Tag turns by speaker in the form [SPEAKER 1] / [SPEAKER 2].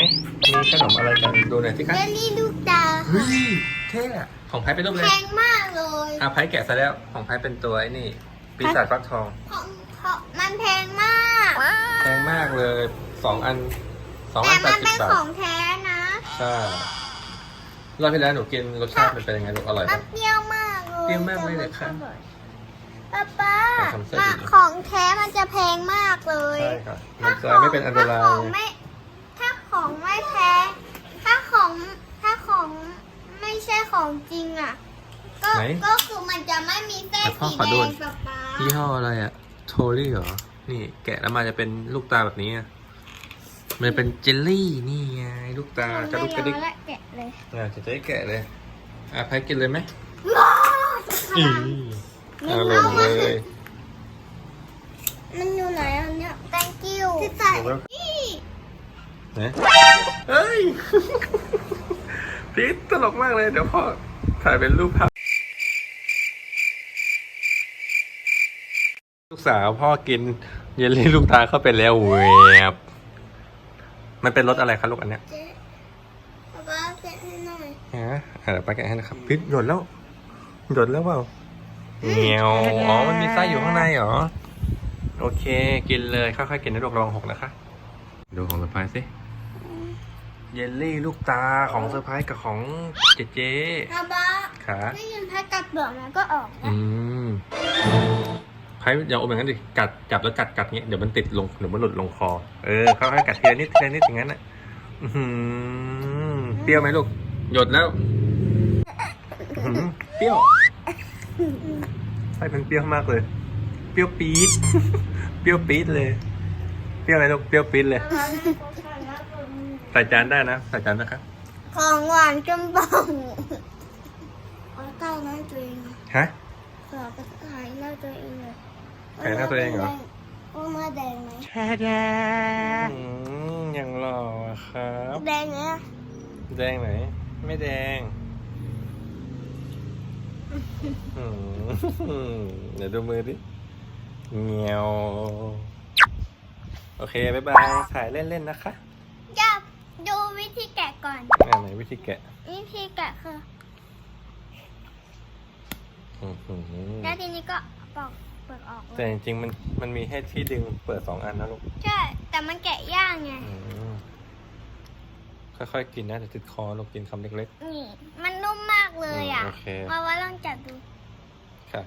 [SPEAKER 1] มีขนมอะไรกันดูหน่อยสิคะ
[SPEAKER 2] เยลลี่ลูกตา
[SPEAKER 1] เฮ้ยเท่อะของไพ่เป็นรูป
[SPEAKER 2] แพ
[SPEAKER 1] เลย
[SPEAKER 2] งมากเลย
[SPEAKER 1] อะไพ่แกะซะแล้วของไพ่เป็นตัวไอ้นี่ปีศาจฟักทอง
[SPEAKER 2] ของของมันแพงมาก
[SPEAKER 1] แพงมากเลยสองอันสอง
[SPEAKER 2] แต่
[SPEAKER 1] อันแป
[SPEAKER 2] มั
[SPEAKER 1] ด
[SPEAKER 2] น
[SPEAKER 1] สิ
[SPEAKER 2] เป็
[SPEAKER 1] บ
[SPEAKER 2] น
[SPEAKER 1] บา
[SPEAKER 2] ข
[SPEAKER 1] ท
[SPEAKER 2] องแท้นะ
[SPEAKER 1] ใช่รอบที่แล้วหนูกินรสชาติมันเป็นยังไงลูกอร่อย
[SPEAKER 2] มั
[SPEAKER 1] ปะ
[SPEAKER 2] นเปรี้ยวมากเลย
[SPEAKER 1] เปรี้ยวมากเลยเหรอคะ
[SPEAKER 2] ป้าป้า
[SPEAKER 1] แต่ทำเส้น
[SPEAKER 2] มา
[SPEAKER 1] ดีนะ
[SPEAKER 2] ของแท้มันจะแพงมากเลย
[SPEAKER 1] ใช่ครับมันจะไม่เป็นอันตรา
[SPEAKER 2] ถ้ายของไม่ถ้า ของไม่แพงถ้าของถ้าของไม่ใช่ของจริงอะ ก็
[SPEAKER 1] ไหน
[SPEAKER 2] ก็คือมันจะไม่มีเส้น
[SPEAKER 1] แต่พ่อ
[SPEAKER 2] สี
[SPEAKER 1] ขอ
[SPEAKER 2] แด
[SPEAKER 1] ดู
[SPEAKER 2] งป้าป้า
[SPEAKER 1] ยี่ห้ออะไรอะโทลี่เหรอ นี่แกะแล้วมาจะเป็นลูกตาแบบนี้อะมันเป็นเจลลี่นี่ไงลูกตาจะลูกกระดิก
[SPEAKER 2] ไม่อและแกะเลย
[SPEAKER 1] อะจะได้แกะเลยอะไพ่กินเลยไหม
[SPEAKER 2] ว้าว
[SPEAKER 1] อีเอาลงเลย
[SPEAKER 2] มันอยู่ไหนอันเนี้ย thank you ที่ใส่
[SPEAKER 1] เอาแล้ว
[SPEAKER 2] นี่
[SPEAKER 1] นะเฮ้ยพีทตลกมากเลย เดี๋ยวพ่อถ่ายเป็นรูปภาพลูกสาวพ่อกินเยลลี่ลูกตาเข้าไปแล้วแวบมันเป็นรสอะไรคะลูกอันเนี้ย
[SPEAKER 2] เจ๊ป๊าป๊าแกะให้หน่อย
[SPEAKER 1] ฮะอะเดี๋ยวไปแกะให้นะครับพีทหยดแล้วหยดแล้วเปล่าเงียวอ๋อมันมีไส้อยู่ข้างในเหรอ โอเค กินเลยค่อยๆกินนะลูกระวังหกนะคะ ดูของเซอร์ไพรส์สิ เยลลี่ลูกตาของเซอร์ไพรส์กับของเจเจ
[SPEAKER 2] ป๊าป๊า
[SPEAKER 1] ขา
[SPEAKER 2] ไม่ยินถ้ากัดเปลือกมันก็ออกนะ
[SPEAKER 1] อืมไพ่อย่าอมอย่างนั้นดิ กัดจับแล้วกัดกัดเงี้ยเดี๋ยวมันติดลงเดี๋ยวมันหลุดลงคอ เออค่อยๆกัดทีละนิดทีละนิดอย่างนั้นน่ะอื้อหือเปรี้ยวไหมลูก หยดแล้วอื้อหือเปรี้ยวไส้มันเปรี้ยวมากเลย เปรี้ยวปี๊ด เปรี้ยวปี๊ดเลย เปรี้ยวอะไรลูก เปรี้ยวปี๊ดเลย ใส่จานได้นะ ใส่จานนะครับ
[SPEAKER 2] ของหวานจมบ้องเอาใต้หน้าตัวเอง
[SPEAKER 1] ฮะ
[SPEAKER 2] ขอไปถ่ายหน้าตัวเองเลย
[SPEAKER 1] ถ่ายหน้าตัวเองเหรอ
[SPEAKER 2] ว่ามาแดงไหม
[SPEAKER 1] อืมยังหล่อครับ
[SPEAKER 2] แดงเนี่ย
[SPEAKER 1] แดงไหน ไม่แดงอืมเดี๋ยวดูมือดิเงียว โอเค บ๊ายบาย ถ่ายเล่นๆนะคะ
[SPEAKER 2] จะดู วิธีแกะก่อน
[SPEAKER 1] อ่าไหนวิธีแกะ
[SPEAKER 2] วิธีแกะคือ
[SPEAKER 1] อื้อหือ
[SPEAKER 2] แล้วทีนี้ก็ปอกเปลือกออก
[SPEAKER 1] แต่จริงๆมันมันมีให้ที่ดึงเปิดสองอันนะลูก
[SPEAKER 2] ใช่ แต่มันแกะยากไง
[SPEAKER 1] อืมค่อยๆกินนะเดี๋ยวติดคอลูกกินคำเล็ก
[SPEAKER 2] นี่ มันนุ่มมากเลยอะ
[SPEAKER 1] อืมโอเค
[SPEAKER 2] มาว่าลองจับดู
[SPEAKER 1] ๆ ค่ะ